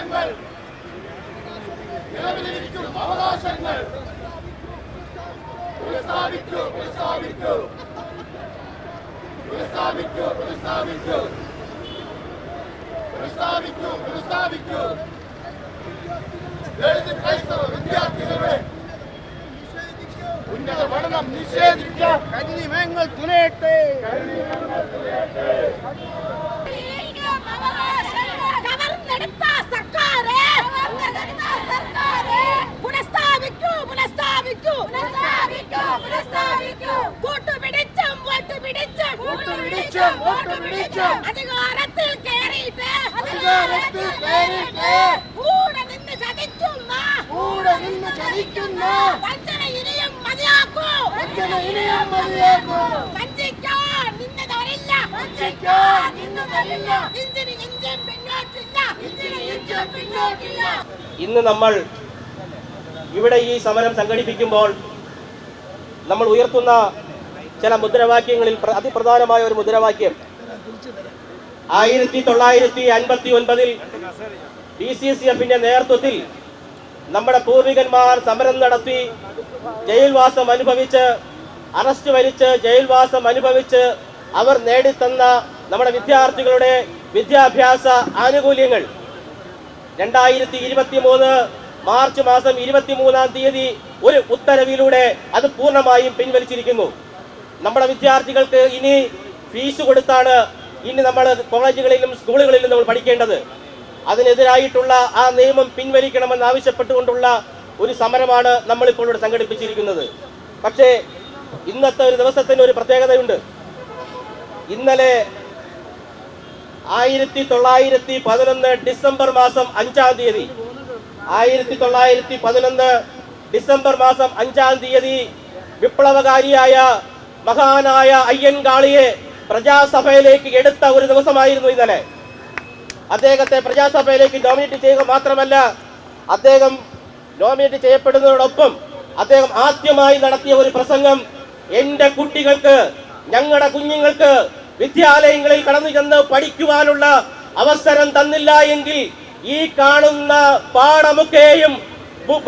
അവകാശങ്ങൾ. നിലവിലിരിക്കും അവകാശങ്ങൾ. പുനഃസ്ഥാപിക്കൂ പുനഃസ്ഥാപിക്കൂ പുനഃസ്ഥാപിക്കൂ പുനഃസ്ഥാപിക്കൂ പുനഃസ്ഥാപിക്കൂ പുനഃസ്ഥാപിക്കൂ ദളിത് ക്രൈസ്തവ വിദ്യാർത്ഥികളുടെ ഉന്നത പഠനം നിഷേധിക്കാൻ കന്നിമങ്ങൾ തുലയട്ടെ. കവർന്നെടുത്ത പുനഃസ്ഥാപിക്കൂ പുനഃസ്ഥാപിക്കൂ പുനഃസ്ഥാപിക്കൂ പുനഃസ്ഥാപിക്കൂ കൂട്ടുപിടിച്ചും വോട്ടുപിടിച്ചും കൂട്ടുപിടിച്ചും, വോട്ടുപിടിച്ചും. അധികാരത്തിൽ കയറിയിട്ട് അധികാരത്തിൽ കയറിയിട്ട് കൂടെ നിന്ന് ചതിക്കുന്ന കൂടെ നിന്ന് ചതിക്കുന്ന വഞ്ചന ഇനിയും മതിയാക്കൂ വഞ്ചന ഇനിയും മതിയാക്കൂ. വഞ്ചിക്കാൻ ഇന്ന് നമ്മൾ ഇവിടെ ഈ സമരം സംഘടിപ്പിക്കുമ്പോൾ നമ്മൾ ഉയർത്തുന്ന ചില മുദ്രാവാക്യങ്ങളിൽ അതിപ്രധാനമായ ഒരു മുദ്രാവാക്യം. ആയിരത്തി തൊള്ളായിരത്തി അൻപത്തി ഒൻപതിൽ ഡി സി സി എഫിന്റെ നേതൃത്വത്തിൽ നമ്മുടെ പൂർവികന്മാർ സമരം നടത്തി ജയിൽവാസം അനുഭവിച്ച് അറസ്റ്റ് വരിച്ച് ജയിൽവാസം അനുഭവിച്ച് അവർ നേടിത്തന്ന നമ്മുടെ വിദ്യാർത്ഥികളുടെ വിദ്യാഭ്യാസ ആനുകൂല്യങ്ങൾ. രണ്ടായിരത്തി ഇരുപത്തി മൂന്ന് മാർച്ച് മാസം ഇരുപത്തി മൂന്നാം തീയതി ഒരു ഉത്തരവിലൂടെ അത് പൂർണമായും പിൻവലിച്ചിരിക്കുന്നു. നമ്മുടെ വിദ്യാർത്ഥികൾക്ക് ഇനി ഫീസ് കൊടുത്താണ് ഇനി നമ്മൾ കോളേജുകളിലും സ്കൂളുകളിലും നമ്മൾ പഠിക്കേണ്ടത്. അതിനെതിരായിട്ടുള്ള ആ നിയമം പിൻവലിക്കണമെന്ന് ആവശ്യപ്പെട്ടുകൊണ്ടുള്ള ഒരു സമരമാണ് നമ്മളിപ്പോൾ ഇവിടെ സംഘടിപ്പിച്ചിരിക്കുന്നത്. പക്ഷേ ഇന്നത്തെ ഒരു ദിവസത്തിന് ഒരു പ്രത്യേകതയുണ്ട്. ഇന്നലെ ആയിരത്തി തൊള്ളായിരത്തി പതിനൊന്ന് ഡിസംബർ മാസം അഞ്ചാം തീയതി ആയിരത്തി തൊള്ളായിരത്തി പതിനൊന്ന് ഡിസംബർ മാസം അഞ്ചാം തീയതി വിപ്ലവകാരിയായ മഹാനായ അയ്യൻകാളിയെ പ്രജാസഭയിലേക്ക് എടുത്ത ഒരു ദിവസമായിരുന്നു ഇന്നലെ. അദ്ദേഹത്തെ പ്രജാസഭയിലേക്ക് നോമിനേറ്റ് ചെയ്യുക മാത്രമല്ല അദ്ദേഹം നോമിനേറ്റ് ചെയ്യപ്പെടുന്നതോടൊപ്പം അദ്ദേഹം ആദ്യമായി നടത്തിയ ഒരു പ്രസംഗം എന്റെ കുട്ടികൾക്ക് ഞങ്ങളുടെ കുഞ്ഞുങ്ങൾക്ക് വിദ്യാലയങ്ങളിൽ കടന്നു ചെന്ന് പഠിക്കുവാനുള്ള അവസരം തന്നില്ല എങ്കിൽ ഈ കാണുന്ന പാടമൊക്കെയും ബു-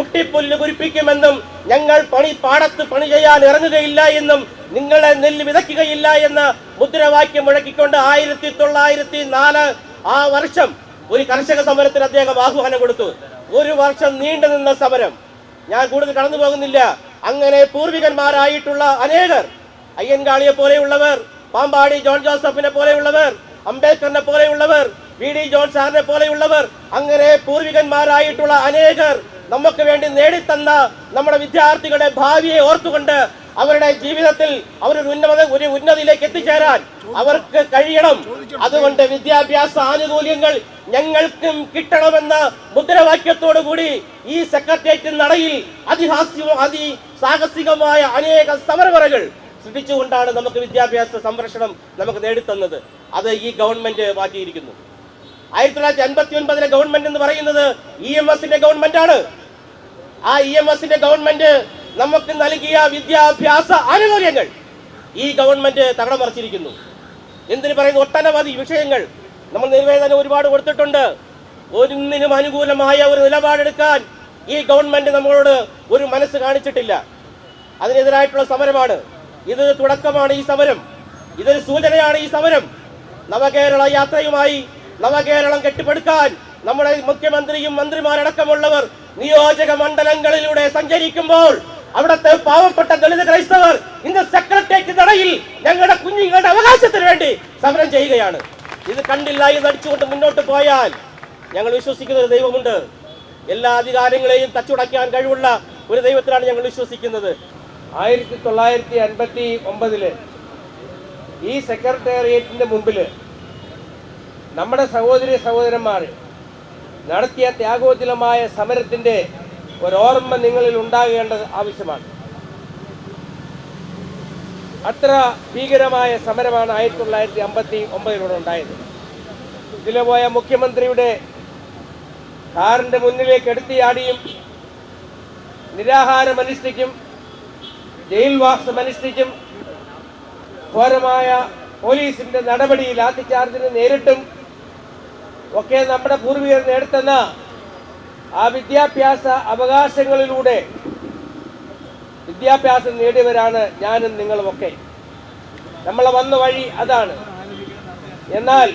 കുരിപ്പിക്കുമെന്നും ഞങ്ങൾ പണി പാടത്ത് പണി ചെയ്യാൻ ഇറങ്ങുകയില്ല എന്നും നിങ്ങളെ നെല്ല് വിതയ്ക്കുകയില്ല എന്ന മുദ്രാവാക്യം മുഴക്കിക്കൊണ്ട് ആയിരത്തി തൊള്ളായിരത്തി നാല് ആ വർഷം ഒരു കർഷക സമരത്തിന് അദ്ദേഹം ആഹ്വാനം കൊടുത്തു. ഒരു വർഷം നീണ്ടു നിന്ന സമരം. ഞാൻ കൂടുതൽ കടന്നു പോകുന്നില്ല അങ്ങനെ പൂർവികന്മാരായിട്ടുള്ള അനേകർ അയ്യൻകാളിയെ പോലെയുള്ളവർ പാമ്പാടി ജോൺ ജോസഫിനെ പോലെയുള്ളവർ അംബേദ്കറിനെ പോലെയുള്ളവർ വി ഡി ജോൺ സാറിനെ പോലെയുള്ളവർ അങ്ങനെ പൂർവികന്മാരായിട്ടുള്ള അനേകർ നമുക്ക് വേണ്ടി നേടിത്തന്ന നമ്മുടെ വിദ്യാർത്ഥികളുടെ ഭാവിയെ ഓർത്തുകൊണ്ട് അവരുടെ ജീവിതത്തിൽ അവർ ഉന്നത ഒരു ഉന്നതിയിലേക്ക് എത്തിച്ചേരാൻ അവർക്ക് കഴിയണം. അതുകൊണ്ട് വിദ്യാഭ്യാസ ആനുകൂല്യങ്ങൾ ഞങ്ങൾക്കും കിട്ടണമെന്ന മുദ്രാവാക്യത്തോടു കൂടി ഈ സെക്രട്ടേറിയറ്റ് നടയിൽ അതിഹാസ്യവും അതി സാഹസികമായ അനേക സമരവറകൾ സൃഷ്ടിച്ചുകൊണ്ടാണ് നമുക്ക് വിദ്യാഭ്യാസ സംരക്ഷണം നമുക്ക് നേടിത്തന്നത്. അത് ഈ ഗവൺമെന്റ് മാറ്റിയിരിക്കുന്നു. ആയിരത്തി തൊള്ളായിരത്തി അൻപത്തി ഒൻപതിലെ ഗവൺമെന്റ് എന്ന് പറയുന്നത് ഇ എം എസിന്റെ ഗവൺമെന്റ് ആണ്. ആ ഇ എം എസിന്റെ ഗവൺമെന്റ് നമുക്ക് നൽകിയ വിദ്യാഭ്യാസ ആനുകൂല്യങ്ങൾ ഈ ഗവൺമെന്റ് തകടം മറിച്ചിരിക്കുന്നു എന്തിനു പറയുന്നു? ഒട്ടനവധി വിഷയങ്ങൾ നമ്മൾ നിവേദനം ഒരുപാട് കൊടുത്തിട്ടുണ്ട്. ഒന്നിനും അനുകൂലമായ ഒരു നിലപാടെടുക്കാൻ ഈ ഗവൺമെന്റ് നമ്മളോട് ഒരു മനസ്സ് കാണിച്ചിട്ടില്ല. അതിനെതിരായിട്ടുള്ള സമരമാണ്. ഇത് തുടക്കമാണ് ഈ സമരം. ഇതൊരു സൂചനയാണ് ഈ സമരം. നവകേരള യാത്രയുമായി നവകേരളം കെട്ടിപ്പടുക്കാൻ നമ്മുടെ മുഖ്യമന്ത്രിയും മന്ത്രിമാരടക്കമുള്ളവർ നിയോജക മണ്ഡലങ്ങളിലൂടെ സഞ്ചരിക്കുമ്പോൾ അവിടുത്തെ പാവപ്പെട്ട ദളിത് ക്രൈസ്തവർ ഇന്ന് സെക്രട്ടേറിയറ്റ് നടയിൽ ഞങ്ങളുടെ കുഞ്ഞുങ്ങളുടെ അവകാശത്തിന് വേണ്ടി സമരം ചെയ്യുകയാണ്. ഇത് കണ്ടില്ല ഇത് അടിച്ചുകൊണ്ട് മുന്നോട്ട് പോയാൽ ഞങ്ങൾ വിശ്വസിക്കുന്ന ഒരു ദൈവമുണ്ട്. എല്ലാ അധികാരങ്ങളെയും തച്ചുടയ്ക്കാൻ കഴിവുള്ള ഒരു ദൈവത്തിലാണ് ഞങ്ങൾ വിശ്വസിക്കുന്നത്. ആയിരത്തി തൊള്ളായിരത്തി അൻപത്തി ഒമ്പതിൽ ഈ സെക്രട്ടേറിയറ്റിന്റെ മുമ്പിൽ നമ്മുടെ സഹോദരി സഹോദരന്മാർ നടത്തിയ ത്യാഗോജ്വലമായ സമരത്തിന്റെ ഒരോർമ്മ നിങ്ങളിൽ ഉണ്ടാകേണ്ടത് ആവശ്യമാണ്. അത്ര ഭീകരമായ സമരമാണ് ആയിരത്തി തൊള്ളായിരത്തി അമ്പത്തി ഒമ്പതിലൂടെ ഉണ്ടായത്. ഇതിലെ പോയ മുഖ്യമന്ത്രിയുടെ കാറിന്റെ മുന്നിലേക്ക് എടുത്തിയാടിയും നിരാഹാരം അനുഷ്ഠിക്കും ജയിൽവാസം അനുഷ്ഠിച്ചും ഘോരമായ പോലീസിന്റെ നടപടിയിൽ ലാത്തിചാർജിന് നേരിട്ടും ഒക്കെ നമ്മുടെ പൂർവികർ നേടുത്തുന്ന ആ വിദ്യാഭ്യാസ അവകാശങ്ങളിലൂടെ വിദ്യാഭ്യാസം നേടിയവരാണ് ഞാനും നിങ്ങളുമൊക്കെ നമ്മളെ വന്ന വഴി അതാണ്. എന്നാൽ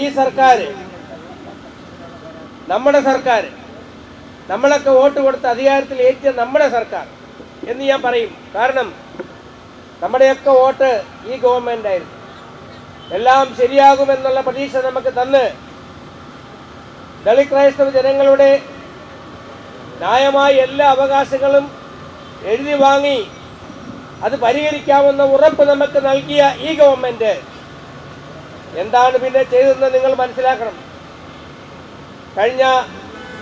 ഈ സർക്കാർ നമ്മുടെ സർക്കാർ നമ്മളൊക്കെ വോട്ട് കൊടുത്ത് അധികാരത്തിൽ ഏറ്റിയ നമ്മുടെ സർക്കാർ എന്ന് ഞാൻ പറയും. കാരണം നമ്മുടെയൊക്കെ വോട്ട് ഈ ഗവൺമെന്റ് ആയിരുന്നു എല്ലാം ശരിയാകുമെന്നുള്ള പ്രതീക്ഷ നമുക്ക് തന്ന് ദളിത് ക്രൈസ്തവ ജനങ്ങളുടെ ന്യായമായ എല്ലാ അവകാശങ്ങളും എഴുതി വാങ്ങി അത് പരിഹരിക്കാമെന്ന ഉറപ്പ് നമുക്ക് നൽകിയ ഈ ഗവൺമെന്റ് എന്താണ് പിന്നെ ചെയ്തതെന്ന് നിങ്ങൾ മനസ്സിലാക്കണം. കഴിഞ്ഞ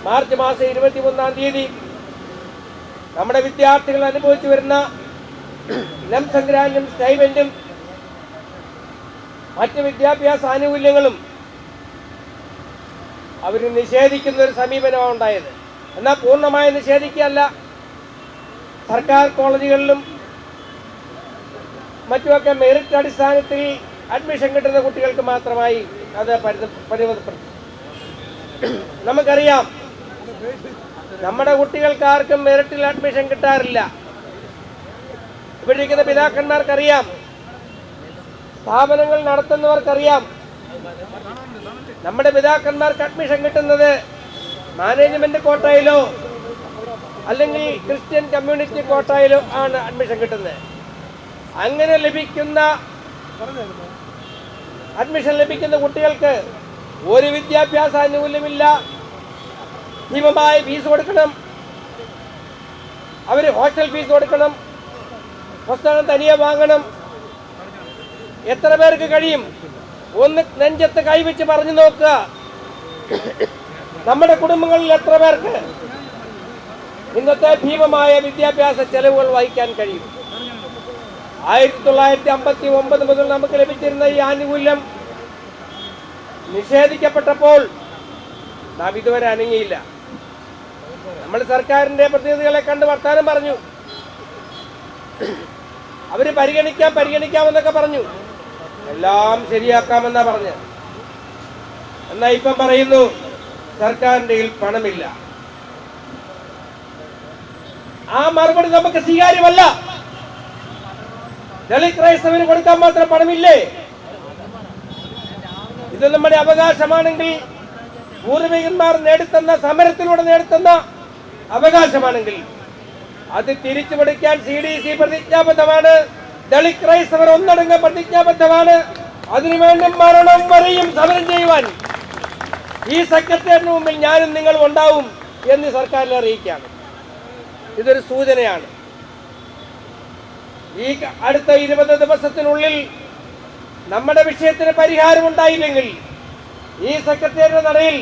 മാർച്ച് മാസം ഇരുപത്തി മൂന്നാം തീയതി നമ്മുടെ വിദ്യാർത്ഥികൾ അനുഭവിച്ചു വരുന്ന ഇനം സംഗ്രാന്റും സ്റ്റൈബന്റും മറ്റ് വിദ്യാഭ്യാസ ആനുകൂല്യങ്ങളും അവർ നിഷേധിക്കുന്ന ഒരു സമീപനമാണ് ഉണ്ടായത്. എന്നാൽ പൂർണമായി നിഷേധിക്കുകയല്ല. സർക്കാർ കോളേജുകളിലും മറ്റുമൊക്കെ മെറിറ്റ് അടിസ്ഥാനത്തിൽ അഡ്മിഷൻ കിട്ടുന്ന കുട്ടികൾക്ക് മാത്രമായി അത് പരിമിതപ്പെടുത്തി. നമുക്കറിയാം നമ്മുടെ കുട്ടികൾക്ക് ആർക്കും മെറിറ്റിൽ അഡ്മിഷൻ കിട്ടാറില്ല. ഇവിടെ പിതാക്കന്മാർക്കറിയാം. സ്ഥാപനങ്ങൾ നടത്തുന്നവർക്കറിയാം. നമ്മുടെ പിതാക്കന്മാർക്ക് അഡ്മിഷൻ കിട്ടുന്നത് മാനേജ്മെന്റ് കോട്ടയിലോ അല്ലെങ്കിൽ ക്രിസ്ത്യൻ കമ്മ്യൂണിറ്റി കോട്ടയിലോ ആണ് അഡ്മിഷൻ കിട്ടുന്നത്. അങ്ങനെ ലഭിക്കുന്ന അഡ്മിഷൻ ലഭിക്കുന്ന കുട്ടികൾക്ക് ഒരു വിദ്യാഭ്യാസ ആനുകൂല്യമില്ല ഭീമമായ ഫീസ് കൊടുക്കണം. അവർ ഹോസ്റ്റൽ ഫീസ് കൊടുക്കണം. പുസ്തകം തനിയെ വാങ്ങണം. എത്ര പേർക്ക് കഴിയും? ഒന്ന് നെഞ്ചത്ത് കൈവച്ച് പറഞ്ഞു നോക്കുക. നമ്മുടെ കുടുംബങ്ങളിൽ എത്ര പേർക്ക്? ഇന്നത്തെ ഭീമമായ വിദ്യാഭ്യാസ ചെലവുകൾ വഹിക്കാൻ കഴിയും. ആയിരത്തി തൊള്ളായിരത്തി അമ്പത്തി ഒമ്പത് മുതൽ നമുക്ക് ലഭിച്ചിരുന്ന ഈ ആനുകൂല്യം നിഷേധിക്കപ്പെട്ടപ്പോൾ നാം ഇതുവരെ അനങ്ങിയില്ല. നമ്മൾ സർക്കാരിന്റെ പ്രതിനിധികളെ കണ്ട് വർത്താനം പറഞ്ഞു. അവർ പരിഗണിക്കാം പരിഗണിക്കാമെന്നൊക്കെ പറഞ്ഞു. എല്ലാം ശരിയാക്കാമെന്നാ പറഞ്ഞ. എന്നാ ഇപ്പം പറയുന്നു സർക്കാരിന്റെ പണമില്ല. ആ മറുപടി നമുക്ക് സ്വീകാര്യമല്ല. ദളിത് ക്രൈസ്തവന് കൊടുക്കാൻ മാത്രം പണമില്ലേ? ഇത് നമ്മുടെ അവകാശമാണെങ്കിൽ പൂർവികന്മാർ നേടിത്തന്ന സമരത്തിലൂടെ നേടിത്തന്ന അവകാശമാണെങ്കിൽ അത് തിരിച്ചു പിടിക്കാൻ സി ഡി സി പ്രതിജ്ഞാബദ്ധമാണ്. ദളിത് ക്രൈസ്തവർ ഒന്നടങ്കം പ്രതിജ്ഞാബദ്ധമാണ്. അതിനുവേണ്ടി മരണം വരെയും സമരം ചെയ്യുവാൻ ഈ സെക്രട്ടേറിയറ്റിന് മുമ്പിൽ ഞാനും നിങ്ങളും ഉണ്ടാവും എന്ന് സർക്കാരിനെ അറിയിക്കുകയാണ്. ഇതൊരു സൂചനയാണ്. ഈ അടുത്ത ഇരുപത് ദിവസത്തിനുള്ളിൽ നമ്മുടെ വിഷയത്തിന് പരിഹാരം ഉണ്ടായില്ലെങ്കിൽ ഈ സെക്രട്ടേറിയറ്റ് നടയിൽ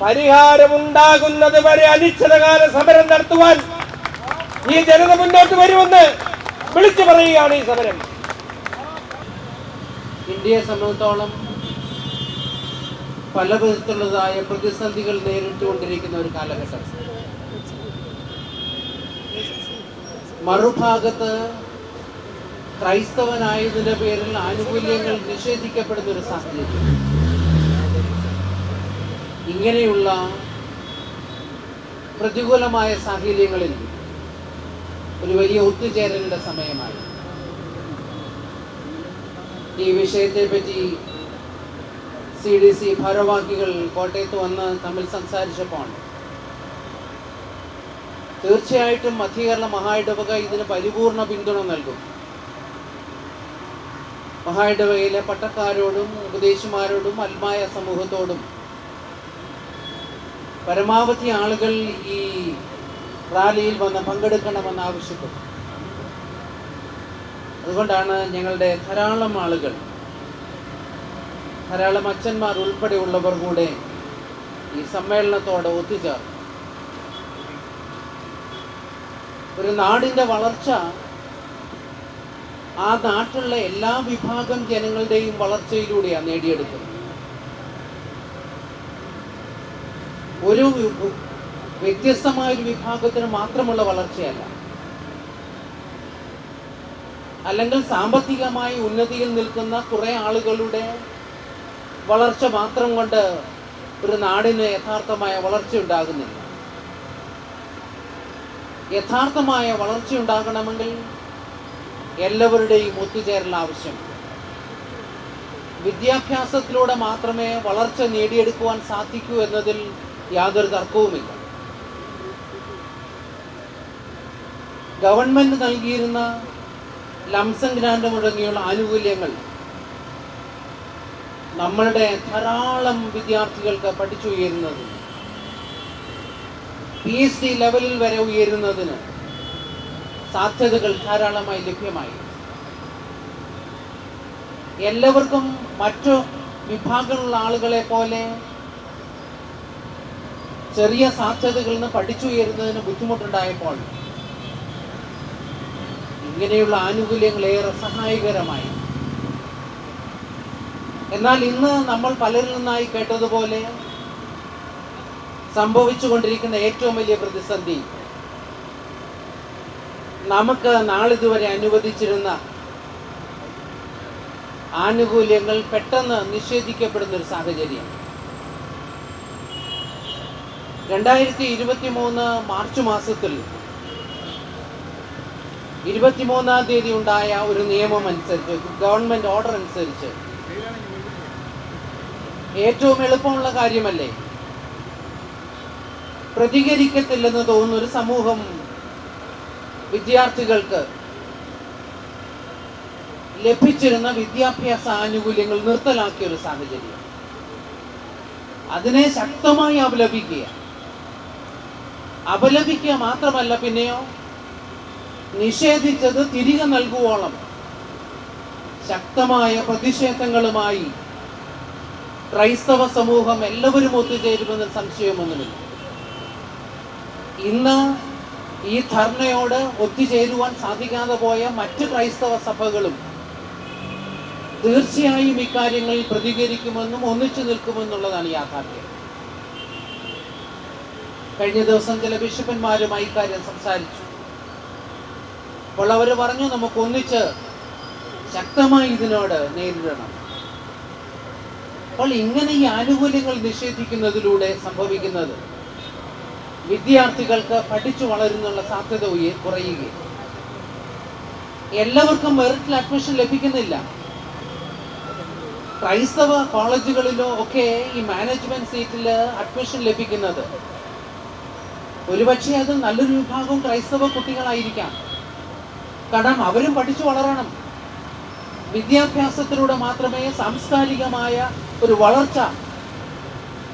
പരിഹാരമുണ്ടാകുന്നത് വരെ അനിശ്ചിതകാല സമരം നടത്തുവാൻ ഈ ജനത മുന്നോട്ട് വരുമെന്ന് വിളിച്ചു പറയുകയാണ് ഈ സമരം. ഇന്ത്യയെ സംബന്ധിച്ചോളം പല വിധത്തിലുള്ളതായ പ്രതിസന്ധികൾ നേരിട്ടുകൊണ്ടിരിക്കുന്ന ഒരു കാലഘട്ടം. മറുഭാഗത്ത് ക്രൈസ്തവനായതിന്റെ പേരിൽ ആനുകൂല്യങ്ങൾ നിഷേധിക്കപ്പെടുന്ന ഒരു സാഹചര്യം. ഇങ്ങനെയുള്ള പ്രതികൂലമായ സാഹചര്യങ്ങളിൽ ഒരു വലിയ ഒത്തുചേരലിന്റെ സമയമായി. ഈ വിഷയത്തെ പറ്റി സി ഡി സി ഭാരവാഹികൾ കോട്ടയത്ത് വന്ന് തമ്മിൽ സംസാരിച്ചപ്പോൾ തീർച്ചയായിട്ടും മധ്യകേരള മഹായിടവക ഇതിന് പരിപൂർണ പിന്തുണ നൽകും. മഹായിടവകയിലെ പട്ടക്കാരോടും ഉപദേശിമാരോടും അൽമായ സമൂഹത്തോടും പരമാവധി ആളുകൾ ഈ റാലിയിൽ വന്ന് പങ്കെടുക്കണമെന്ന് ആവശ്യപ്പെട്ടു. അതുകൊണ്ടാണ് ഞങ്ങളുടെ ധാരാളം ആളുകൾ ധാരാളം അച്ഛന്മാർ ഉൾപ്പെടെയുള്ളവർ കൂടെ ഈ സമ്മേളനത്തോടെ ഒത്തുചേർന്നു. ഒരു നാടിന്റെ വളർച്ച ആ നാട്ടിലുള്ള എല്ലാ വിഭാഗം ജനങ്ങളുടെയും വളർച്ചയിലൂടെയാണ് നേടിയെടുക്കുന്നത്. ഒരു വ്യത്യസ്തമായ ഒരു വിഭാഗത്തിന് മാത്രമുള്ള വളർച്ചയല്ല. അല്ലെങ്കിൽ സാമ്പത്തികമായി ഉന്നതിയിൽ നിൽക്കുന്ന കുറെ ആളുകളുടെ വളർച്ച മാത്രം കൊണ്ട് ഒരു നാടിന് യഥാർത്ഥമായ വളർച്ച ഉണ്ടാകുന്നില്ല യഥാർത്ഥമായ വളർച്ച ഉണ്ടാകണമെങ്കിൽ എല്ലാവരുടെയും ഒത്തുചേരൽ ആവശ്യമാണ് വിദ്യാഭ്യാസത്തിലൂടെ മാത്രമേ വളർച്ച നേടിയെടുക്കുവാൻ സാധിക്കൂ എന്നതിൽ യാതൊരു തർക്കവുമില്ല. ഗവൺമെന്റ് നൽകിയിരുന്ന ലംസം ഗ്രാൻഡ് മുടങ്ങിയുള്ള ആനുകൂല്യങ്ങൾ നമ്മളുടെ ധാരാളം വിദ്യാർത്ഥികൾക്ക് പഠിച്ചുയരുന്നതിന് പി എച്ച് ഡി ലെവലിൽ വരെ ഉയരുന്നതിന് സാധ്യതകൾ ധാരാളമായി ലഭ്യമായി. എല്ലാവർക്കും മറ്റു വിഭാഗങ്ങളുള്ള ആളുകളെ പോലെ ചെറിയ സാധ്യതകളിൽ നിന്ന് പഠിച്ചുയരുന്നതിന് ബുദ്ധിമുട്ടുണ്ടായപ്പോൾ ഇങ്ങനെയുള്ള ആനുകൂല്യങ്ങൾ ഏറെ സഹായകരമായി. എന്നാൽ ഇന്ന് നമ്മൾ പലരിൽ നിന്നായി കേട്ടതുപോലെ സംഭവിച്ചുകൊണ്ടിരിക്കുന്ന ഏറ്റവും വലിയ പ്രതിസന്ധി നമുക്ക് നാളിതുവരെ അനുവദിച്ചിരുന്ന ആനുകൂല്യങ്ങൾ പെട്ടെന്ന് നിഷേധിക്കപ്പെടുന്ന ഒരു സാഹചര്യം രണ്ടായിരത്തി ഇരുപത്തി മൂന്ന് മാർച്ച് മാസത്തിൽ ഇരുപത്തിമൂന്നാം തീയതി ഉണ്ടായ ഒരു നിയമം അനുസരിച്ച് ഗവൺമെന്റ് ഓർഡർ അനുസരിച്ച് ഏറ്റവും എളുപ്പമുള്ള കാര്യമല്ലേ? പ്രതികരിക്കത്തില്ലെന്ന് തോന്നുന്ന ഒരു സമൂഹം വിദ്യാർത്ഥികൾക്ക് ലഭിച്ചിരുന്ന വിദ്യാഭ്യാസ ആനുകൂല്യങ്ങൾ നിർത്തലാക്കിയ ഒരു സാഹചര്യം. അതിനെ ശക്തമായി അപലപിക്കുക അപലപിക്കുക മാത്രമല്ല പിന്നെയോ? നിഷേധിച്ചത് തിരികെ നൽകുവോളം. ശക്തമായ പ്രതിഷേധങ്ങളുമായി ക്രൈസ്തവ സമൂഹം എല്ലാവരും ഒത്തുചേരുമെന്ന് സംശയമൊന്നുമില്ല. ഇന്ന് ഈ ധർണയോട് ഒത്തുചേരുവാൻ സാധിക്കാതെ പോയ മറ്റ് ക്രൈസ്തവ സഭകളും തീർച്ചയായും ഇക്കാര്യങ്ങളിൽ പ്രതികരിക്കുമെന്നും ഒന്നിച്ചു നിൽക്കുമെന്നുള്ളതാണ് യാഥാർത്ഥ്യം. കഴിഞ്ഞ ദിവസം ചില ബിഷപ്പന്മാരുമായി ഇക്കാര്യം സംസാരിച്ചു. അപ്പോൾ അവർ പറഞ്ഞു നമുക്ക് ഒന്നിച്ച് ശക്തമായി ഇതിനോട് നേരിടണം. അപ്പോൾ ഇങ്ങനെ ഈ ആനുകൂല്യങ്ങൾ നിഷേധിക്കുന്നതിലൂടെ സംഭവിക്കുന്നത് വിദ്യാർത്ഥികൾക്ക് പഠിച്ചു വളരുന്നുള്ള സാധ്യത കുറയുകയും എല്ലാവർക്കും മെറിറ്റിൽ അഡ്മിഷൻ ലഭിക്കുന്നില്ല. ക്രൈസ്തവ കോളേജുകളിലോ ഒക്കെ ഈ മാനേജ്മെന്റ് സീറ്റിൽ അഡ്മിഷൻ ലഭിക്കുന്നത് ഒരുപക്ഷെ അത് നല്ലൊരു വിഭാഗം ക്രൈസ്തവ കുട്ടികളായിരിക്കാം. കാരണം അവരും പഠിച്ചു വളരണം. വിദ്യാഭ്യാസത്തിലൂടെ മാത്രമേ സാംസ്കാരികമായ ഒരു വളർച്ച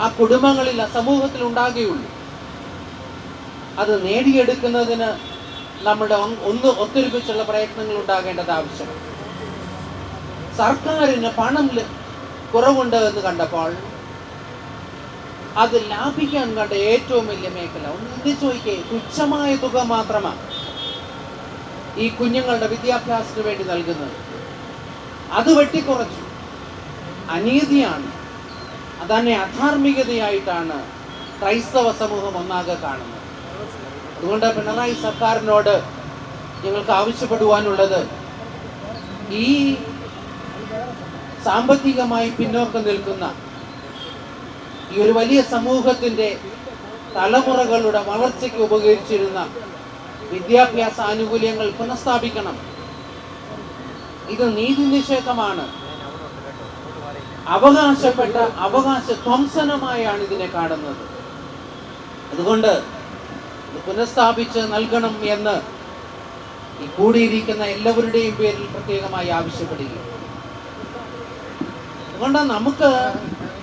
ആ കുടുംബങ്ങളിൽ ആ സമൂഹത്തിൽ ഉണ്ടാകുകയുള്ളൂ. അത് നേടിയെടുക്കുന്നതിന് നമ്മുടെ ഒന്ന് ഒത്തൊരുമിച്ചുള്ള പ്രയത്നങ്ങൾ ഉണ്ടാകേണ്ടത് ആവശ്യമാണ്. സർക്കാരിന് പണം കുറവുണ്ട് എന്ന് കണ്ടപ്പോൾ അത് ലാഭിക്കാൻ കണ്ട ഏറ്റവും വലിയ മേഖല. ഒന്ന് ചോദിക്കേ തുച്ഛമായ തുക മാത്രമാണ് ഈ കുഞ്ഞുങ്ങളുടെ വിദ്യാഭ്യാസത്തിന് വേണ്ടി നൽകുന്നത്. അത് വെട്ടിക്കുറച്ചു. അനീതിയാണ്. അതന്നെ അധാർമികതയായിട്ടാണ് ക്രൈസ്തവ സമൂഹം ഒന്നാകെ കാണുന്നത്. അതുകൊണ്ട് പിണറായി സർക്കാരിനോട് ഞങ്ങൾക്ക് ആവശ്യപ്പെടുവാനുള്ളത് ഈ സാമ്പത്തികമായി പിന്നോക്കം നിൽക്കുന്ന ഈ ഒരു വലിയ സമൂഹത്തിന്റെ തലമുറകളുടെ വളർച്ചയ്ക്ക് ഉപകരിച്ചിരുന്ന വിദ്യാഭ്യാസ ആനുകൂല്യങ്ങൾ പുനഃസ്ഥാപിക്കണം. ഇത് നീതി നിഷേധമാണ്. അവകാശപ്പെട്ട അവകാശ ധ്വംസനമായാണ് ഇതിനെ കാണുന്നത്. അതുകൊണ്ട് പുനഃസ്ഥാപിച്ച് നൽകണം എന്ന് ഈ കൂടിയിരിക്കുന്ന എല്ലാവരുടെയും പേരിൽ പ്രത്യേകമായി ആവശ്യപ്പെടുകയും അതുകൊണ്ട് നമുക്ക്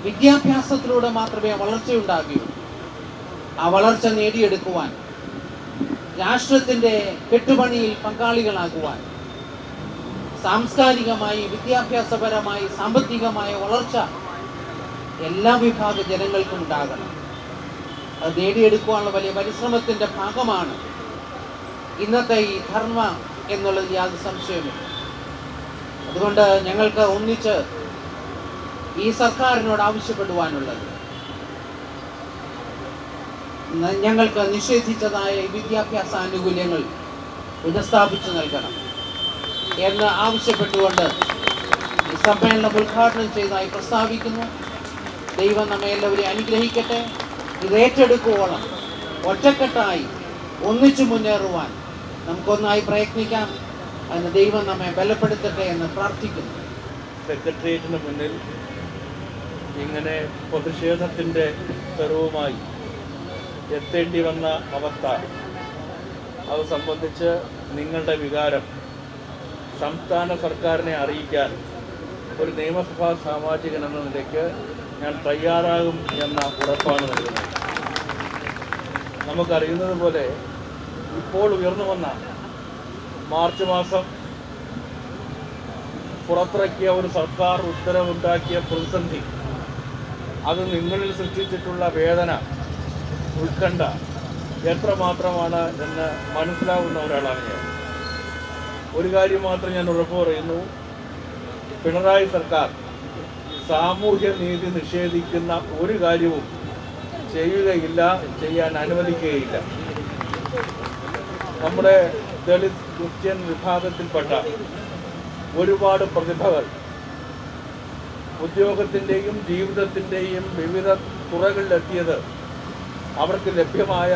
വിദ്യാഭ്യാസത്തിലൂടെ മാത്രമേ വളർച്ചയുണ്ടാകുകയുള്ളൂ ആ വളർച്ച നേടിയെടുക്കുവാൻ രാഷ്ട്രത്തിന്റെ കെട്ടുപണിയിൽ പങ്കാളികളാകുവാൻ സാംസ്കാരികമായി വിദ്യാഭ്യാസപരമായി സാമ്പത്തികമായ വളർച്ച എല്ലാ വിഭാഗ ജനങ്ങൾക്കും ഉണ്ടാകണം. അത് നേടിയെടുക്കുവാനുള്ള വലിയ പരിശ്രമത്തിന്റെ ഭാഗമാണ് ഇന്നത്തെ ഈ ധർമ്മ എന്നുള്ളത് യാതൊരു സംശയമില്ല അതുകൊണ്ട് ഞങ്ങൾക്ക് ഒന്നിച്ച് ഈ സർക്കാരിനോട് ആവശ്യപ്പെടുവാനുള്ളത്. ഞങ്ങൾക്ക് നിഷേധിച്ചതായ വിദ്യാഭ്യാസ ആനുകൂല്യങ്ങൾ പുനഃസ്ഥാപിച്ചു നൽകണം എന്ന് ആവശ്യപ്പെട്ടുകൊണ്ട് സമ്മേളനം ഉദ്ഘാടനം ചെയ്തതായി പ്രസ്താവിക്കുന്നു. ദൈവം നമ്മെ എല്ലാവരെയും അനുഗ്രഹിക്കട്ടെ. ഇത് ഏറ്റെടുക്കുവോളം ഒറ്റക്കെട്ടായി ഒന്നിച്ചു മുന്നേറുവാൻ നമുക്കൊന്നായി പ്രയത്നിക്കാം അതിന് ദൈവം നമ്മെ ബലപ്പെടുത്തട്ടെ എന്ന് പ്രാർത്ഥിക്കുന്നു. സെക്രട്ടേറിയറ്റിന് മുന്നിൽ ഇങ്ങനെ പ്രതിഷേധത്തിന്റെ തെരുവുമായി എത്തേണ്ടി വന്ന അവസ്ഥ. അത് സംബന്ധിച്ച് നിങ്ങളുടെ വികാരം സംസ്ഥാന സർക്കാരിനെ അറിയിക്കാൻ ഒരു നിയമസഭാ സാമാജികൻ എന്ന നിലയ്ക്ക് ഞാൻ തയ്യാറാകും എന്ന ഉറപ്പാണ് നൽകുന്നത്. നമുക്കറിയുന്നത് പോലെ ഇപ്പോൾ ഉയർന്നു വന്ന മാർച്ച് മാസം പുറത്തിറക്കിയ ഒരു സർക്കാർ ഉത്തരവുണ്ടാക്കിയ പ്രതിസന്ധി അത് നിങ്ങളിൽ സൃഷ്ടിച്ചിട്ടുള്ള വേദന ഉത്കണ്ഠ എത്രമാത്രമാണ് എന്ന് മനസ്സിലാവുന്ന ഒരാളാണ് ഞാൻ. ഒരു കാര്യം മാത്രം ഞാൻ ഉറപ്പു പറയുന്നു. പിണറായി സർക്കാർ സാമൂഹ്യ നീതി നിഷേധിക്കുന്ന ഒരു കാര്യവും ചെയ്യുകയില്ല ചെയ്യാൻ അനുവദിക്കുകയില്ല. നമ്മുടെ ദളിത് ക്രിസ്ത്യൻ വിഭാഗത്തിൽപ്പെട്ട ഒരുപാട് പ്രതിഭകൾ ഉദ്യോഗത്തിന്റെയും ജീവിതത്തിന്റെയും വിവിധ തുറകളിലെത്തിയത് അവർക്ക് ലഭ്യമായ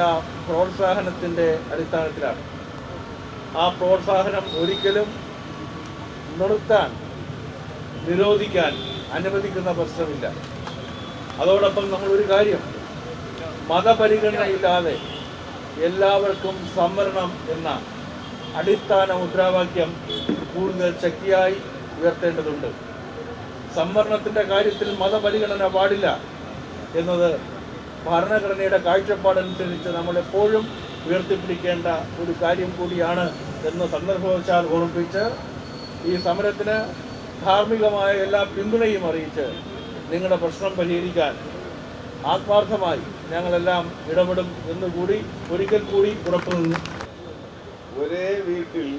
പ്രോത്സാഹനത്തിന്റെ അടിസ്ഥാനത്തിലാണ്. ആ പ്രോത്സാഹനം ഒരിക്കലും നിർത്താൻ നിരോധിക്കാൻ അനുവദിക്കുന്ന പ്രശ്നമില്ല. അതോടൊപ്പം നമ്മളൊരു കാര്യം മതപരിഗണനയില്ലാതെ എല്ലാവർക്കും സംവരണം എന്ന അടിസ്ഥാന മുദ്രാവാക്യം കൂടുതൽ ശക്തിയായി ഉയർത്തേണ്ടതുണ്ട്. സംവരണത്തിന്റെ കാര്യത്തിൽ മതപരിഗണന പാടില്ല എന്നത് ഭരണഘടനയുടെ കാഴ്ചപ്പാടനുസരിച്ച് നമ്മളെപ്പോഴും ഉയർത്തിപ്പിടിക്കേണ്ട ഒരു കാര്യം കൂടിയാണ് എന്ന് സന്ദർഭവശാൽ ഓർമ്മിപ്പിച്ച് ഈ സമരത്തിന് ധാർമ്മികമായ എല്ലാ പിന്തുണയും അറിയിച്ച് നിങ്ങളുടെ പ്രശ്നം പരിഹരിക്കാൻ ആത്മാർത്ഥമായി ഞങ്ങളെല്ലാം ഇടപെടും എന്നുകൂടി ഒരിക്കൽ കൂടി ഉറപ്പു നിന്നു ഒരേ വീട്ടിൽ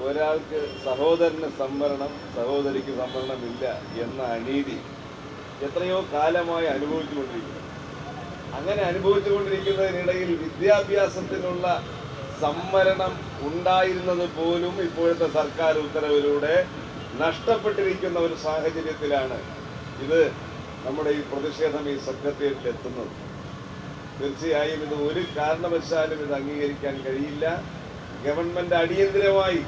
ഒരാൾക്ക് സഹോദരന് സംവരണം സഹോദരിക്ക് സംവരണമില്ല എന്ന അനീതി എത്രയോ കാലമായി അനുഭവിച്ചുകൊണ്ടിരിക്കുന്നു. അങ്ങനെ അനുഭവിച്ചുകൊണ്ടിരിക്കുന്നതിനിടയിൽ വിദ്യാഭ്യാസത്തിനുള്ള സംവരണം ഉണ്ടായിരുന്നത് പോലും ഇപ്പോഴത്തെ സർക്കാർ ഉത്തരവിലൂടെ നഷ്ടപ്പെട്ടിരിക്കുന്ന ഒരു സാഹചര്യത്തിലാണ് ഇത് നമ്മുടെ ഈ പ്രതിഷേധം ഈ സെക്രട്ടേറിയറ്റിൽ എത്തുന്നത്. തീർച്ചയായും ഇത് ഒരു കാരണവശാലും ഇത് അംഗീകരിക്കാൻ കഴിയില്ല. ഗവൺമെന്റ് അടിയന്തിരമായി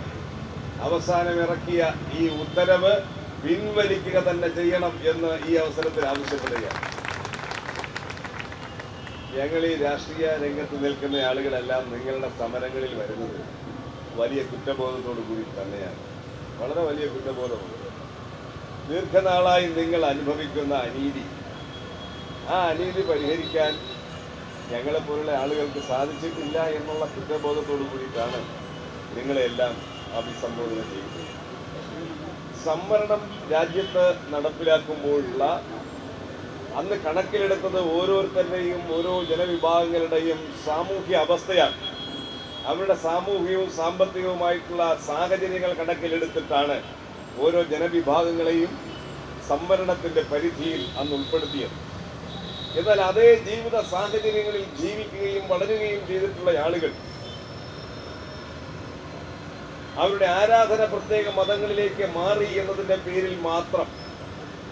അവസാനം ഇറക്കിയ ഈ ഉത്തരവ് പിൻവലിക്കുക തന്നെ ചെയ്യണം എന്ന് ഈ അവസരത്തിൽ ആവശ്യപ്പെടുകയാണ്. ഞങ്ങൾ ഈ രാഷ്ട്രീയ രംഗത്ത് നിൽക്കുന്ന ആളുകളെല്ലാം നിങ്ങളുടെ സമരങ്ങളിൽ വരുന്നത് വലിയ കുറ്റബോധത്തോടു കൂടി തന്നെയാണ്. വളരെ വലിയ കുറ്റബോധമുണ്ട് ദീർഘനാളായി നിങ്ങൾ അനുഭവിക്കുന്ന അനീതി ആ അനീതി പരിഹരിക്കാൻ ഞങ്ങളെപ്പോലുള്ള ആളുകൾക്ക് സാധിച്ചിട്ടില്ല എന്നുള്ള കുറ്റബോധത്തോടു കൂടിയിട്ടാണ് നിങ്ങളെല്ലാം അഭിസംബോധന ചെയ്യുന്നത് സംവരണം രാജ്യത്ത് നടപ്പിലാക്കുമ്പോഴുള്ള അന്ന് കണക്കിലെടുത്തത് ഓരോരുത്തരുടെയും ഓരോ ജനവിഭാഗങ്ങളുടെയും സാമൂഹ്യ അവസ്ഥയാണ്. അവരുടെ സാമൂഹികവും സാമ്പത്തികവുമായിട്ടുള്ള സാഹചര്യങ്ങൾ കണക്കിലെടുത്തിട്ടാണ് ഓരോ ജനവിഭാഗങ്ങളെയും സംവരണത്തിന്റെ പരിധിയിൽ അന്ന് ഉൾപ്പെടുത്തിയത്. എന്നാൽ അതേ ജീവിത സാഹചര്യങ്ങളിൽ ജീവിക്കുകയും വളരുകയും ചെയ്തിട്ടുള്ള ആളുകൾ അവരുടെ ആരാധന പ്രത്യേക മതങ്ങളിലേക്ക് മാറി എന്നതിന്റെ പേരിൽ മാത്രം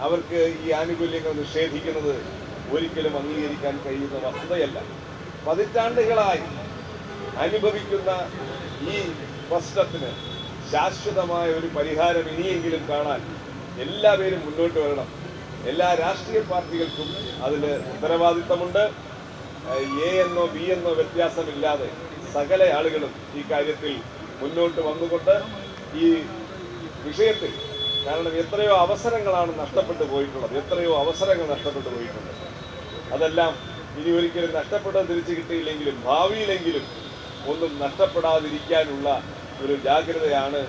അവർക്ക് ഈ ആനുകൂല്യങ്ങൾ നിഷേധിക്കുന്നത് ഒരിക്കലും അംഗീകരിക്കാൻ കഴിയുന്ന വസ്തുതയല്ല. പതിറ്റാണ്ടുകളായി അനുഭവിക്കുന്ന ഈ പ്രശ്നത്തിന് ശാശ്വതമായ ഒരു പരിഹാരം ഇനിയെങ്കിലും കാണാൻ എല്ലാവരും മുന്നോട്ട് വരണം. എല്ലാ രാഷ്ട്രീയ പാർട്ടികൾക്കും അതിൽ ഉത്തരവാദിത്തമുണ്ട്. എ എന്നോ ബി എന്നോ വ്യത്യാസമില്ലാതെ സകല ആളുകളും ഈ കാര്യത്തിൽ മുന്നോട്ട് വന്നുകൊണ്ട് ഈ വിഷയത്തിൽ കാരണം എത്രയോ അവസരങ്ങളാണ് നഷ്ടപ്പെട്ടു പോയിട്ടുള്ളത്. എത്രയോ അവസരങ്ങൾ നഷ്ടപ്പെട്ടു പോയിട്ടുണ്ട്. അതെല്ലാം ഇനി ഒരിക്കലും നഷ്ടപ്പെട്ടത് തിരിച്ചു കിട്ടിയില്ലെങ്കിലും ഭാവിയിലെങ്കിലും ഒന്നും നഷ്ടപ്പെടാതിരിക്കാനുള്ള ഒരു ജാഗ്രതയാണ്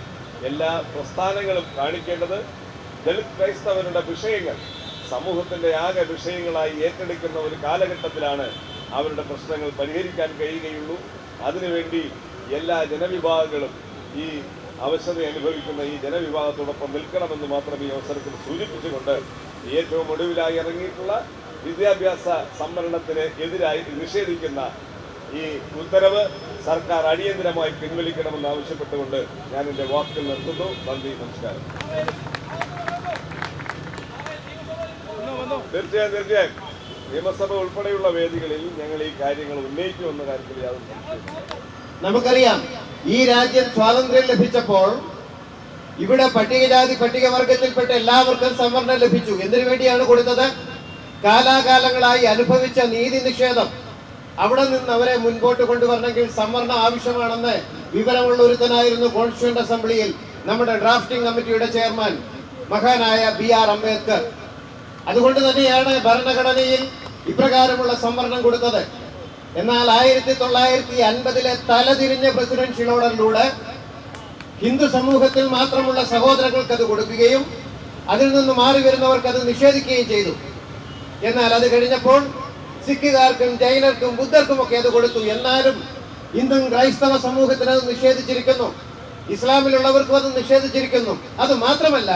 എല്ലാ പ്രസ്ഥാനങ്ങളും കാണിക്കേണ്ടത്. ദളിത് ക്രൈസ്തവരുടെ വിഷയങ്ങൾ സമൂഹത്തിന്റെ ആകെ വിഷയങ്ങളായി ഏറ്റെടുക്കുന്ന ഒരു കാലഘട്ടത്തിലാണ് അവരുടെ പ്രശ്നങ്ങൾ പരിഹരിക്കാൻ കഴിയുകയുള്ളൂ. അതിനുവേണ്ടി എല്ലാ ജനവിഭാഗങ്ങളും ഈ അവശത അനുഭവിക്കുന്ന ഈ ജനവിഭാഗത്തോടൊപ്പം നിൽക്കണമെന്ന് മാത്രം ഈ അവസരത്തിൽ സൂചിപ്പിച്ചുകൊണ്ട് ഏറ്റവും ഒടുവിലായി ഇറങ്ങിയിട്ടുള്ള വിദ്യാഭ്യാസ സംവരണത്തിന് എതിരായി നിഷേധിക്കുന്ന ഈ ഉത്തരവ് സർക്കാർ അടിയന്തരമായി പിൻവലിക്കണമെന്ന് ആവശ്യപ്പെട്ടുകൊണ്ട് ഞാൻ എന്റെ വാക്കുകൾ നിർത്തുന്നു. നന്ദി നമസ്കാരം. തീർച്ചയായും തീർച്ചയായും. നിയമസഭ ഉൾപ്പെടെയുള്ള വേദികളിൽ ഞങ്ങൾ ഈ കാര്യങ്ങൾ ഉന്നയിക്കുമെന്ന കാര്യത്തിൽ സംശയവുമില്ല. നമുക്കറിയാം ഈ രാജ്യം സ്വാതന്ത്ര്യം ലഭിച്ചപ്പോൾ ഇവിടെ പട്ടികജാതി പട്ടികവർഗത്തിൽപ്പെട്ട എല്ലാവർക്കും സംവരണം ലഭിച്ചു. എന്തിനു വേണ്ടിയാണ് കൊടുത്തത്? കാലാകാലങ്ങളായി അനുഭവിച്ച നീതി നിഷേധം. അവിടെ നിന്ന് അവരെ മുൻപോട്ട് കൊണ്ടുവരണമെങ്കിൽ സംവരണം ആവശ്യമാണെന്ന് വിവരമുള്ള ഒരുത്തനായിരുന്നു കോൺസ്റ്റിറ്റ്യൂന്റ് അസംബ്ലിയിൽ നമ്മുടെ ഡ്രാഫ്റ്റിംഗ് കമ്മിറ്റിയുടെ ചെയർമാൻ മഹാനായ ബി ആർ അംബേദ്കർ. അതുകൊണ്ട് തന്നെയാണ് ഭരണഘടനയിൽ ഇപ്രകാരമുള്ള സംവരണം കൊടുത്തത്. എന്നാൽ ആയിരത്തി തൊള്ളായിരത്തി അൻപതിലെ തലതിരിഞ്ഞ പ്രസിഡൻഷ്യൽ ഓർഡറിലൂടെ ഹിന്ദു സമൂഹത്തിൽ മാത്രമുള്ള സഹോദരങ്ങൾക്ക് അത് കൊടുക്കുകയും അതിൽ നിന്ന് മാറി വരുന്നവർക്ക് അത് നിഷേധിക്കുകയും ചെയ്തു. എന്നാൽ അത് കഴിഞ്ഞപ്പോൾ സിഖുകാർക്കും ജൈനർക്കും ബുദ്ധർക്കും ഒക്കെ അത് കൊടുത്തു. എന്നാലും ഇന്നും ക്രൈസ്തവ സമൂഹത്തിന് അത് നിഷേധിച്ചിരിക്കുന്നു. ഇസ്ലാമിലുള്ളവർക്കും അത് നിഷേധിച്ചിരിക്കുന്നു. അത് മാത്രമല്ല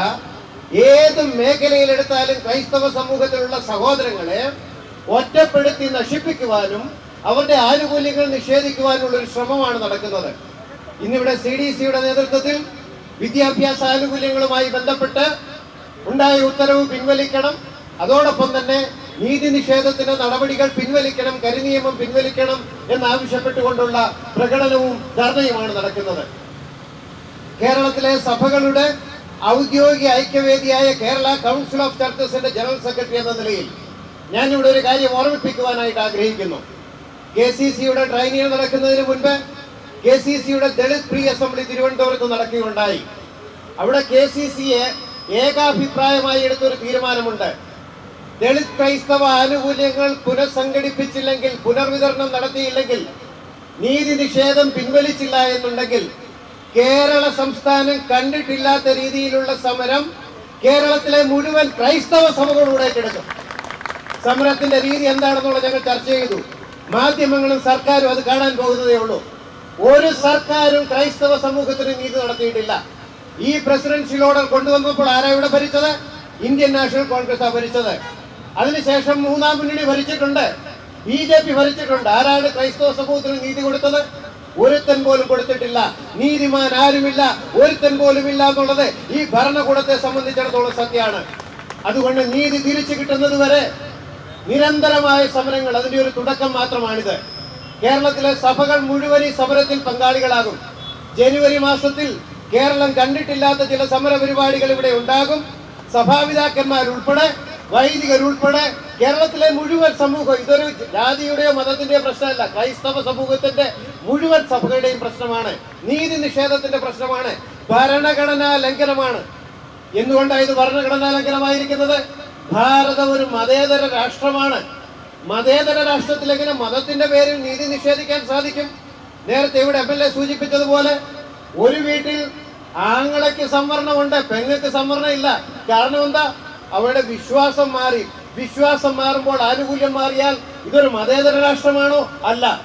ഏത് മേഖലയിലെടുത്താലും ക്രൈസ്തവ സമൂഹത്തിലുള്ള സഹോദരങ്ങളെ ഒറ്റപ്പെടുത്തി നശിപ്പിക്കുവാനും അവരുടെ ആനുകൂല്യങ്ങൾ നിഷേധിക്കുവാനുള്ള ഒരു ശ്രമമാണ് നടക്കുന്നത്. ഇന്നിവിടെ സി ഡി സിയുടെ നേതൃത്വത്തിൽ വിദ്യാഭ്യാസ ആനുകൂല്യങ്ങളുമായി ബന്ധപ്പെട്ട് ഉണ്ടായ ഉത്തരവ് പിൻവലിക്കണം. അതോടൊപ്പം തന്നെ നീതി നിഷേധത്തിന് നടപടികൾ പിൻവലിക്കണം കരിനിയമം പിൻവലിക്കണം എന്നാവശ്യപ്പെട്ടുകൊണ്ടുള്ള പ്രകടനവും ധർണയുമാണ് നടക്കുന്നത്. കേരളത്തിലെ സഭകളുടെ ഔദ്യോഗിക ഐക്യവേദിയായ കേരള കൗൺസിൽ ഓഫ് ചർച്ചസിന്റെ ജനറൽ സെക്രട്ടറി എന്ന നിലയിൽ ഞാനിവിടെ ഒരു കാര്യം ഓർമ്മിപ്പിക്കുവാനായിട്ട് ആഗ്രഹിക്കുന്നു. കെ സി സിയുടെ ട്രെയിനിങ് നടക്കുന്നതിന് മുൻപ് കെ സി സിയുടെ ദളിത് പ്രീ അസംബ്ലി തിരുവനന്തപുരത്ത് നടക്കുകയുണ്ടായി. അവിടെ കെ സി സിയെ ഏകാഭിപ്രായമായി എടുത്തൊരു തീരുമാനമുണ്ട്. ദളിത് ക്രൈസ്തവ ആനുകൂല്യങ്ങൾ പുനഃസംഘടിപ്പിച്ചില്ലെങ്കിൽ പുനർവിതരണം നടത്തിയില്ലെങ്കിൽ നീതി നിഷേധം പിൻവലിച്ചില്ല എന്നുണ്ടെങ്കിൽ കേരള സംസ്ഥാനം കണ്ടിട്ടില്ലാത്ത രീതിയിലുള്ള സമരം കേരളത്തിലെ മുഴുവൻ ക്രൈസ്തവ സമൂഹങ്ങളുടെ ഏറ്റെടുക്കും സമരത്തിന്റെ രീതി എന്താണെന്നുള്ളത് ഞങ്ങൾ ചർച്ച ചെയ്തു. മാധ്യമങ്ങളും സർക്കാരും അത് കാണാൻ പോകുന്നതേ ഉള്ളൂ. ഒരു സർക്കാരും ക്രൈസ്തവ സമൂഹത്തിന് നീതി നടത്തിയിട്ടില്ല. ഈ പ്രസിഡൻഷ്യൽ ഓർഡർ കൊണ്ടുവന്നപ്പോൾ ആരാ ഇവിടെ ഭരിച്ചത്? ഇന്ത്യൻ നാഷണൽ കോൺഗ്രസ് ഭരിച്ചത്. അതിനുശേഷം മൂന്നാം മുന്നണി ഭരിച്ചിട്ടുണ്ട്. ബി ജെ പി ഭരിച്ചിട്ടുണ്ട്. ആരാണ് ക്രൈസ്തവ സമൂഹത്തിന് നീതി കൊടുത്തത്? ഒരുത്തൻ പോലും കൊടുത്തിട്ടില്ല. നീതിമാൻ ആരുമില്ല. ഒരുത്തൻ പോലും ഇല്ല എന്നുള്ളത് ഈ ഭരണകൂടത്തെ സംബന്ധിച്ചിടത്തോളം സത്യമാണ്. അതുകൊണ്ട് നീതി തിരിച്ചു കിട്ടുന്നത് വരെ നിരന്തരമായ സമരങ്ങൾ അതിന്റെ ഒരു തുടക്കം മാത്രമാണിത്. കേരളത്തിലെ സഭകൾ മുഴുവൻ ഈ സമരത്തിൽ പങ്കാളികളാകും. ജനുവരി മാസത്തിൽ കേരളം കണ്ടിട്ടില്ലാത്ത ചില സമര പരിപാടികൾ ഇവിടെ ഉണ്ടാകും. സഭാപിതാക്കന്മാരുൾപ്പെടെ വൈദികരുൾപ്പെടെ കേരളത്തിലെ മുഴുവൻ സമൂഹം ഇതൊരു ജാതിയുടെയോ മതത്തിന്റെയോ പ്രശ്നമല്ല ക്രൈസ്തവ സമൂഹത്തിന്റെ മുഴുവൻ സഭകളുടെയും പ്രശ്നമാണ്. നീതി നിഷേധത്തിന്റെ പ്രശ്നമാണ്. ഭരണഘടനാ ലംഘനമാണ്. എന്തുകൊണ്ടാണ് ഇത് ഭരണഘടനാ ലംഘനമായിരിക്കുന്നത്? ഭാരതം ഒരു മതേതര രാഷ്ട്രമാണ്. മതേതര രാഷ്ട്രത്തിൽ എങ്ങനെ മതത്തിന്റെ പേരിൽ നീതി നിഷേധിക്കാൻ സാധിക്കും? നേരത്തെ ഇവിടെ എം എൽ സൂചിപ്പിച്ചതുപോലെ ഒരു വീട്ടിൽ ആങ്ങളയ്ക്ക് സംവരണമുണ്ട് പെങ്ങൾക്ക് സംവരണം ഇല്ല കാരണം എന്താ? അവരുടെ വിശ്വാസം മാറി. വിശ്വാസം മാറുമ്പോൾ ആനുകൂല്യം മാറിയാൽ ഇതൊരു മതേതര രാഷ്ട്രമാണോ? അല്ല.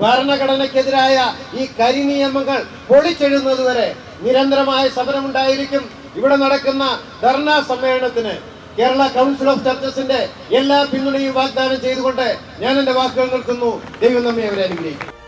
ഭരണഘടനയ്ക്കെതിരായ ഈ കരിനിയമങ്ങൾ പൊളിച്ചെഴുന്നത് വരെ നിരന്തരമായ സമരമുണ്ടായിരിക്കും. ഇവിടെ നടക്കുന്ന ധർണാ സമ്മേളനത്തിന് കേരള കൗൺസിൽ ഓഫ് ചർച്ചസിന്റെ എല്ലാ പിന്തുണയും വാഗ്ദാനം ചെയ്തുകൊണ്ട് ഞാൻ എന്റെ വാക്കുകൾ നിൽക്കുന്നു. ദൈവം നമ്മെ അവരെ അനുഗ്രഹിക്കും